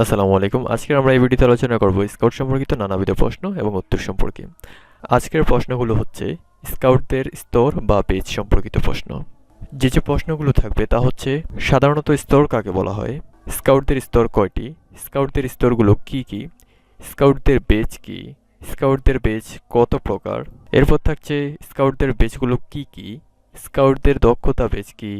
আসসালামু আলাইকুম। আজকে আমরা এই ভিডিওতে আলোচনা করব স্কাউট সম্পর্কিত নানাবিধ প্রশ্ন এবং উত্তর সম্পর্কে। আজকের প্রশ্নগুলো হচ্ছে স্কাউটদের স্তর বা বেজ সম্পর্কিত প্রশ্ন। যে যে প্রশ্নগুলো থাকবে তা হচ্ছে সাধারণত স্তর কাকে বলা হয়? স্কাউটদের স্তর কয়টি? স্কাউটদের স্তরগুলো কি কি? স্কাউটদের বেজ কি? স্কাউটদের বেজ কত প্রকার? এরপর থাকছে স্কাউটদের বেজগুলো কি কি? স্কাউটদের দক্ষতা বেজ কি?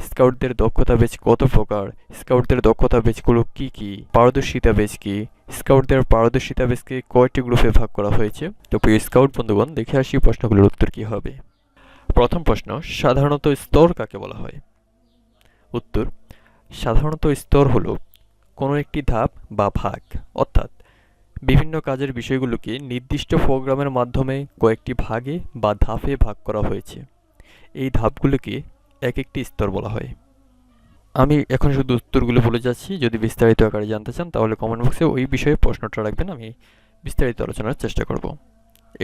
স্কাউটদের দক্ষতা বেজ কত প্রকার? স্কাউটদের দক্ষতা বেজগুলো কি কি? পারদর্শিতা বেজ কি? স্কাউটদের পারদর্শিতা বেজকে কয়টি গ্রুপে ভাগ করা হয়েছে? তো প্রিয় স্কাউট বন্ধুগণ, দেখে আসি প্রশ্নগুলোর উত্তর কি হবে। প্রথম প্রশ্ন, সাধারণত স্তর কাকে বলা হয়? উত্তর, সাধারণত স্তর হল কোনো একটি ধাপ বা ভাগ। অর্থাৎ বিভিন্ন কাজের বিষয়গুলোকে নির্দিষ্ট প্রোগ্রামের মাধ্যমে কয়েকটি ভাগে বা ধাপে ভাগ করা হয়েছে। এই ধাপগুলোকে এক একটি স্তর বলা হয়। আমি এখন শুধু উত্তরগুলো বলে যাচ্ছি, যদি বিস্তারিত আকারে জানতে চান তাহলে কমেন্ট বক্সে ওই বিষয়ে প্রশ্নটা রাখবেন, আমি বিস্তারিত আলোচনার চেষ্টা করব।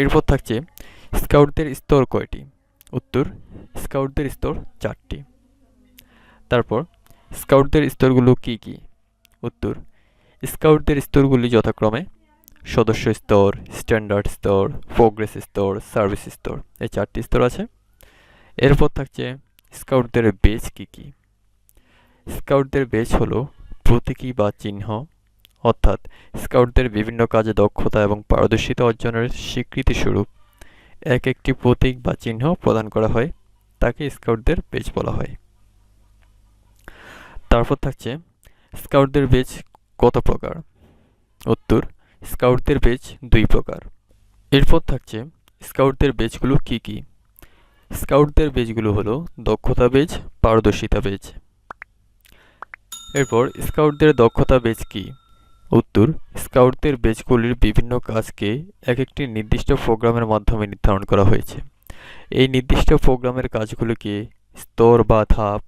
এরপর থাকছে স্কাউটদের স্তর কয়টি? উত্তর স্কাউটদের স্তর চারটি। তারপর স্কাউটদের স্তরগুলো কি কি? উত্তর স্কাউটদের স্তরগুলি যথাক্রমে সদস্য স্তর স্ট্যান্ডার্ড স্তর প্রোগ্রেস স্তর সার্ভিস স্তর, এই চারটি স্তর আছে। এরপর থাকছে স্কাউটদের বেজ কি কি? স্কাউটদের বেজ হলো প্রতীকী বা চিহ্ন, অর্থাৎ স্কাউটদের বিভিন্ন কাজে দক্ষতা এবং পারদর্শিতা অর্জনের স্বীকৃতি স্বরূপ এক একটি প্রতীক বা চিহ্ন প্রদান করা হয়, তাকে স্কাউটদের বেজ বলা হয়। তারপর থাকছে, স্কাউটদের বেজ কত প্রকার? উত্তর, স্কাউটদের বেজ দুই প্রকার। এরপর থাকছে, স্কাউটদের বেজগুলো কি কি? স্কাউটদের বেজগুলো হলো দক্ষতা বেজ, পারদর্শিতা বেজ। এরপর স্কাউটদের দক্ষতা বেজ কি? উত্তর, স্কাউটদের বেজগুলির বিভিন্ন কাজকে এক একটি নির্দিষ্ট প্রোগ্রামের মাধ্যমে নির্ধারণ করা হয়েছে। এই নির্দিষ্ট প্রোগ্রামের কাজগুলোকে স্তর বা ধাপ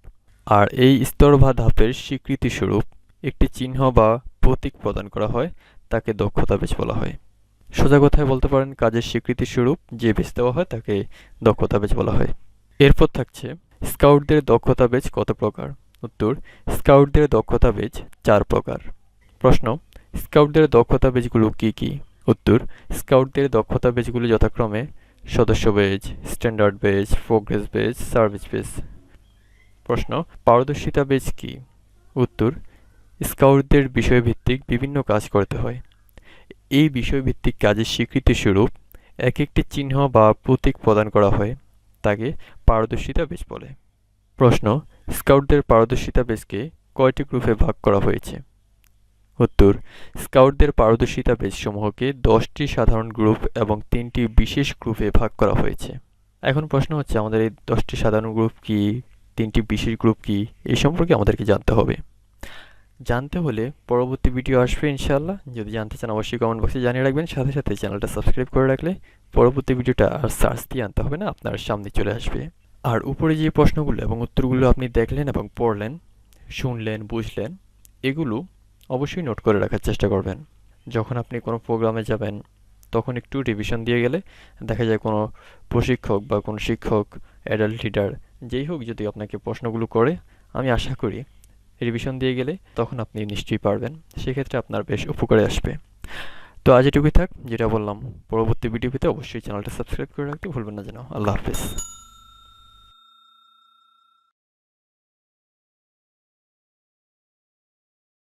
আর এই স্তর বা ধাপের স্বীকৃতিস্বরূপ একটি চিহ্ন বা প্রতীক প্রদান করা হয়, তাকে দক্ষতা বেজ বলা হয়। সোজা কথায় বলতে পারেন, কাজের স্বীকৃতি স্বরূপ যে বেচ দেওয়া হয় তাকে দক্ষতা বেচ বলা হয়। এরপর থাকছে, স্কাউটদের দক্ষতা বেচ কত প্রকার? উত্তর, স্কাউটদের দক্ষতা বেচ চার প্রকার। প্রশ্ন, স্কাউটদের দক্ষতা বেজগুলো কি কি? উত্তর, স্কাউটদের দক্ষতা বেজগুলো যথাক্রমে সদস্য badge standard badge progress badge service badge প্রশ্ন, পারদর্শিতা বেজ কি? উত্তর, স্কাউটদের বিষয়ভিত্তিক বিভিন্ন কাজ করতে হয়। এই বিষয়ভিত্তিক কাজের স্বীকৃতি স্বরূপ এক একটি চিহ্ন বা প্রতীক প্রদান করা হয়, তাকে পারদর্শিতা বেজ বলে। প্রশ্ন, স্কাউটদের পারদর্শিতা বেজকে কয়টি গ্রুপে ভাগ করা হয়েছে? উত্তর, স্কাউটদের পারদর্শিতা বেজসমূহকে দশটি সাধারণ গ্রুপ এবং তিনটি বিশেষ গ্রুপে ভাগ করা হয়েছে। এখন প্রশ্ন হচ্ছে, আমাদের এই দশটি সাধারণ গ্রুপ কি, তিনটি বিশেষ গ্রুপ কি এই সম্পর্কে আমাদেরকে জানতে হবে। জানতে হলে পরবর্তী ভিডিও আসবে ইনশাল্লাহ যদি জানতে চান অবশ্যই কমেন্ট বক্সে জানিয়ে রাখবেন। সাথে সাথে চ্যানেলটা সাবস্ক্রাইব করে রাখলে পরবর্তী ভিডিওটা আর সার্চ দিয়ে আনতে হবে না, আপনার সামনে চলে আসবে। আর উপরে যে প্রশ্নগুলো এবং উত্তরগুলো আপনি দেখলেন এবং পড়লেন, শুনলেন, বুঝলেন, এগুলো অবশ্যই নোট করে রাখার চেষ্টা করবেন। যখন আপনি কোনো প্রোগ্রামে যাবেন, তখন একটু রিভিশন দিয়ে গেলে দেখা যায় কোনো প্রশিক্ষক বা কোনো শিক্ষক অ্যাডাল্ট লিডার যেই হোক যদি আপনাকে প্রশ্নগুলো করে, আমি আশা করি রিভিশন দিয়ে গেলে তখন আপনি নিশ্চয়ই পারবেন। সেক্ষেত্রে আপনার বেশ উপকারে আসবে। তো আজ এটুকুই থাক, যেটা বললাম। পরবর্তী ভিডিওতে অবশ্যই চ্যানেলটা সাবস্ক্রাইব করে রাখতে ভুলবেন না যেন। আল্লাহ হাফেজ।